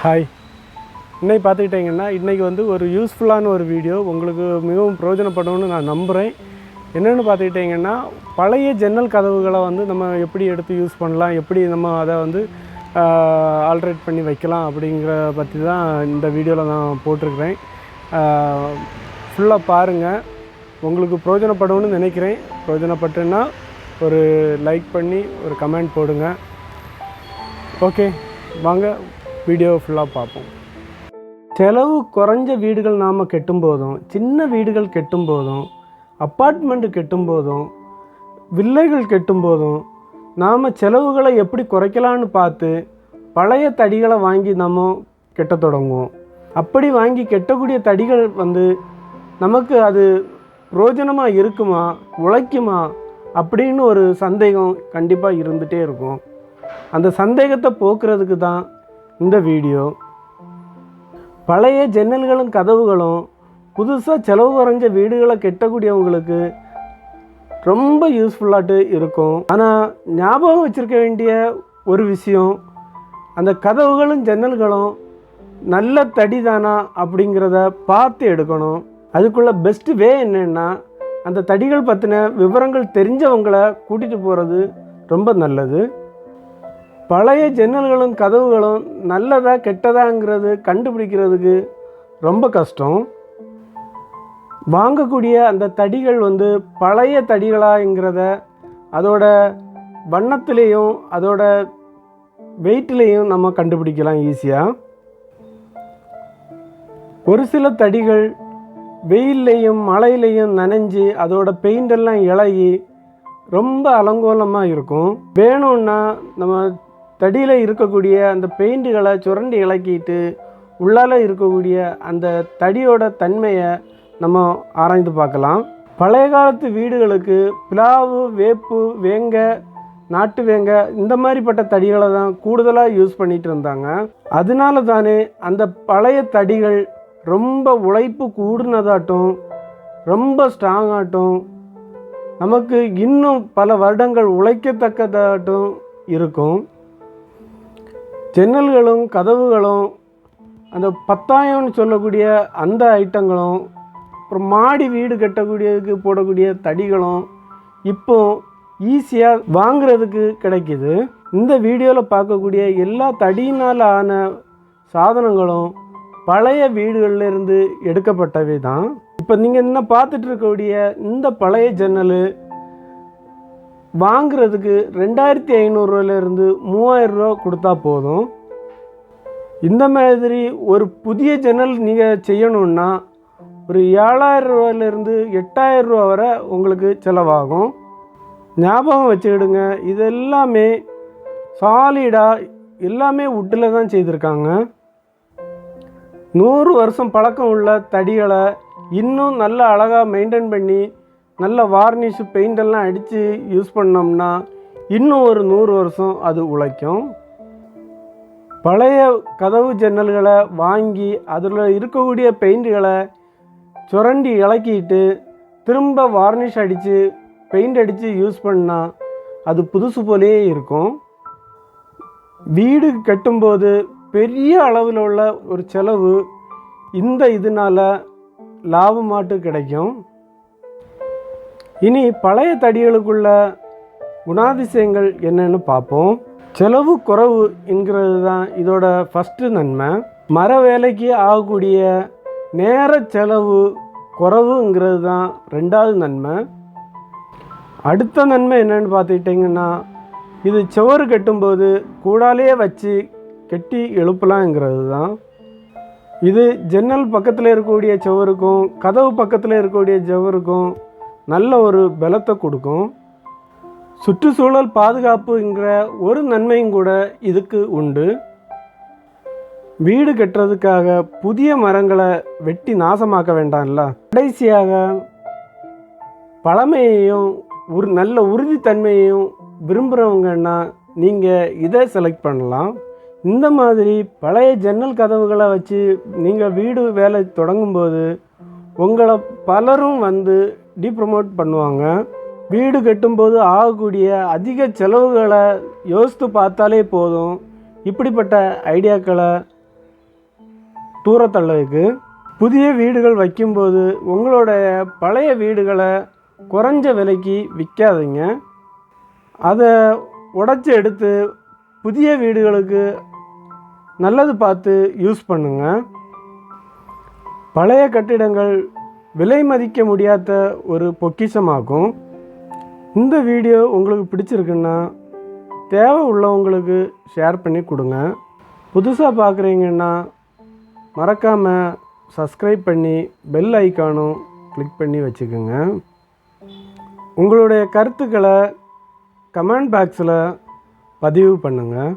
Hi இன்னைக்கு பார்த்துக்கிட்டிங்கன்னா இன்றைக்கி வந்து ஒரு யூஸ்ஃபுல்லான ஒரு வீடியோ உங்களுக்கு மிகவும் பிரயோஜனப்படும்னு நான் நம்புகிறேன் என்னென்னு பார்த்துக்கிட்டிங்கன்னா பழைய ஜன்னல் கதவுகளை வந்து நம்ம எப்படி எடுத்து யூஸ் பண்ணலாம் எப்படி நம்ம அதை வந்து ஆல்ட்ரேட் பண்ணி வைக்கலாம் அப்படிங்கிற பற்றி தான் இந்த வீடியோவில் நான் போட்டிருக்கிறேன். ஃபுல்லாக பாருங்கள் உங்களுக்கு பிரயோஜனப்படும்னு நினைக்கிறேன். பிரயோஜனப்பட்டுன்னா ஒரு லைக் பண்ணி ஒரு கமெண்ட் போடுங்க. ஓகே வாங்க. வீடியோ ஃபுல்லாக பார்ப்போம். செலவு குறைஞ்ச வீடுகள் நாம் கெட்டும் போதும் சின்ன வீடுகள் கெட்டும் போதும் கெட்டும்போதும் கெட்டும் போதும் வில்லைகள் கெட்டும் போதும் நாம் செலவுகளை எப்படி குறைக்கலான்னு பார்த்து பழைய தடிகளை வாங்கி நம்ம கெட்ட தொடங்குவோம். அப்படி வாங்கி கெட்டக்கூடிய தடிகள் வந்து நமக்கு அது பிரோஜனமாக இருக்குமா உழைக்குமா அப்படின்னு ஒரு சந்தேகம் கண்டிப்பாக இருந்துகிட்டே இருக்கும். அந்த சந்தேகத்தை போக்குறதுக்கு தான் இந்த வீடியோ. பழைய ஜன்னல்களும் கதவுகளும் புதுசாக செலவு குறைஞ்ச வீடுகளை கெட்டக்கூடியவங்களுக்கு ரொம்ப யூஸ்ஃபுல்லாட்டு இருக்கும். ஆனால் ஞாபகம் வச்சுருக்க வேண்டிய ஒரு விஷயம் அந்த கதவுகளும் ஜன்னல்களும் நல்ல தடி தானா அப்படிங்கிறத பார்த்து எடுக்கணும். அதுக்குள்ள பெஸ்ட் வே என்னென்னா அந்த தடிகள் பற்றின விவரங்கள் தெரிஞ்சவங்களை கூட்டிகிட்டு போகிறது ரொம்ப நல்லது. பழைய ஜன்னல்களும் கதவுகளும் நல்லதா கெட்டதாங்கிறது கண்டுபிடிக்கிறதுக்கு ரொம்ப கஷ்டம். வாங்கக்கூடிய அந்த தடிகள் வந்து பழைய தடிகளாங்கிறத அதோட வண்ணத்துலேயும் அதோட வெயிட்லேயும் நம்ம கண்டுபிடிக்கலாம் ஈஸியாக ஒரு சில தடிகள் வெயில்லையும் மழையிலையும் நனைஞ்சு அதோட பெயிண்டெல்லாம் இழகி ரொம்ப அலங்கோலமாக இருக்கும். வேணும்னா நம்ம தடியில் இருக்கக்கூடிய அந்த பெயிண்ட்டுகளை சுரண்டி இலக்கிட்டு உள்ளால இருக்கக்கூடிய அந்த தடியோட தன்மையை நம்ம ஆராய்ந்து பார்க்கலாம். பழைய காலத்து வீடுகளுக்கு பிளாவு வேப்பு வேங்க நாட்டு வேங்க இந்த மாதிரிப்பட்ட தடிகளை தான் கூடுதலாக யூஸ் பண்ணிட்டு இருந்தாங்க. அதனால தானே அந்த பழைய தடிகள் ரொம்ப உழைப்பு கூடுனதாட்டும் ரொம்ப ஸ்ட்ராங்காட்டும் நமக்கு இன்னும் பல வருடங்கள் உழைக்கத்தக்கதாட்டும் இருக்கும். ஜன்னல்களும் கதவுகளும் அந்த பத்தாயம்னு சொல்லக்கூடிய அந்த ஐட்டங்களும் அப்புறம் மாடி வீடு கட்டக்கூடியதுக்கு போடக்கூடிய தடிகளும் இப்போ ஈஸியாக வாங்குறதுக்கு கிடைக்கிது. இந்த வீடியோவில் பார்க்கக்கூடிய எல்லா தடியினால் ஆன சாதனங்களும் பழைய வீடுகள்ல இருந்து எடுக்கப்பட்டவை தான் இப்போ நீங்கள் என்ன பார்த்துட்டு இருக்கக்கூடிய இந்த பழைய ஜன்னல் வாங்குறதுக்கு ரெண்டாயிரத்தி ஐநூறுரூவாயிலேருந்து மூவாயிரம் ரூபா கொடுத்தா போதும். இந்த மாதிரி ஒரு புதிய ஜன்னல் நீங்கள் செய்யணுன்னா ஒரு ஏழாயிரம் ரூபாயிலேருந்து எட்டாயிரம் ரூபா வரை உங்களுக்கு செலவாகும். ஞாபகம் வச்சுக்கிடுங்க இது எல்லாமே சாலிடாக எல்லாமே உட்டில் தான் செய்திருக்காங்க. நூறு வருஷம் பழக்கம் உள்ள தடிகளை இன்னும் நல்ல அழகாக மெயின்டைன் பண்ணி நல்ல வார்னிஷ் பெயிண்டெல்லாம் அடித்து யூஸ் பண்ணோம்னா இன்னும் ஒரு நூறு வருஷம் அது உழைக்கும். பழைய கதவு ஜன்னல்களை வாங்கி அதில் இருக்கக்கூடிய பெயிண்ட்டுகளை சுரண்டி இலக்கிட்டு திரும்ப வார்னிஷ் அடித்து பெயிண்ட் அடித்து யூஸ் பண்ணால் அது புதுசு போலேயே இருக்கும். வீடு கட்டும்போது பெரிய அளவில் உள்ள ஒரு செலவு இந்த இதனால் லாபமாட்டு கிடைக்கும். இனி பழைய தடிகளுக்குள்ள குணாதிசயங்கள் என்னன்னு பார்ப்போம். செலவு குறைவு என்கிறது தான் இதோட ஃபஸ்ட்டு நன்மை. மர வேலைக்கு ஆகக்கூடிய நேர செலவு குறவுங்கிறது தான் ரெண்டாவது நன்மை. அடுத்த நன்மை என்னன்னு பார்த்துக்கிட்டிங்கன்னா இது சுவர் கட்டும்போது கூடாலேயே வச்சு கட்டி எழுப்பலாங்கிறது தான் இது ஜன்னல் பக்கத்தில் இருக்கக்கூடிய சுவருக்கும் கதவு பக்கத்தில் இருக்கக்கூடிய சுவருக்கும் நல்ல ஒரு பலத்தை கொடுக்கும். சுற்றுச்சூழல் பாதுகாப்புங்கிற ஒரு நன்மையும் கூட இதுக்கு உண்டு. வீடு கட்டுறதுக்காக புதிய மரங்களை வெட்டி நாசமாக்க வேண்டாம்ல? கடைசியாக பழமையையும் ஒரு நல்ல உறுதித்தன்மையையும் விரும்புகிறவங்கன்னா நீங்கள் இதை செலக்ட் பண்ணலாம். இந்த மாதிரி பழைய ஜன்னல் கதவுகளை வச்சு நீங்கள் வீடு வேலை தொடங்கும்போது உங்களை பலரும் வந்து டிப்ரமோட் பண்ணுவாங்க. வீடு கட்டும்போது ஆகக்கூடிய அதிக செலவுகளை யோசித்து பார்த்தாலே போதும். இப்படிப்பட்ட ஐடியாக்களை தூரத்தள்ளதுக்கு. புதிய வீடுகள் வைக்கும்போது உங்களுடைய பழைய வீடுகளை குறைஞ்ச விலைக்கு விற்காதீங்க. அதை உடச்சி எடுத்து புதிய வீடுகளுக்கு நல்லது பார்த்து யூஸ் பண்ணுங்கள் பழைய கட்டிடங்கள் விலை மதிக்க முடியாத ஒரு பொக்கிஷமாகும். இந்த வீடியோ உங்களுக்கு பிடிச்சிருக்குன்னா தேவை உள்ளவங்களுக்கு ஷேர் பண்ணி கொடுங்க. புதுசாக பார்க்குறீங்கன்னா மறக்காமல் சப்ஸ்கிரைப் பண்ணி பெல் ஐக்கானும் கிளிக் பண்ணி வச்சுக்கோங்க. உங்களுடைய கருத்துக்களை கமெண்ட் பாக்ஸில் பதிவு பண்ணுங்கள்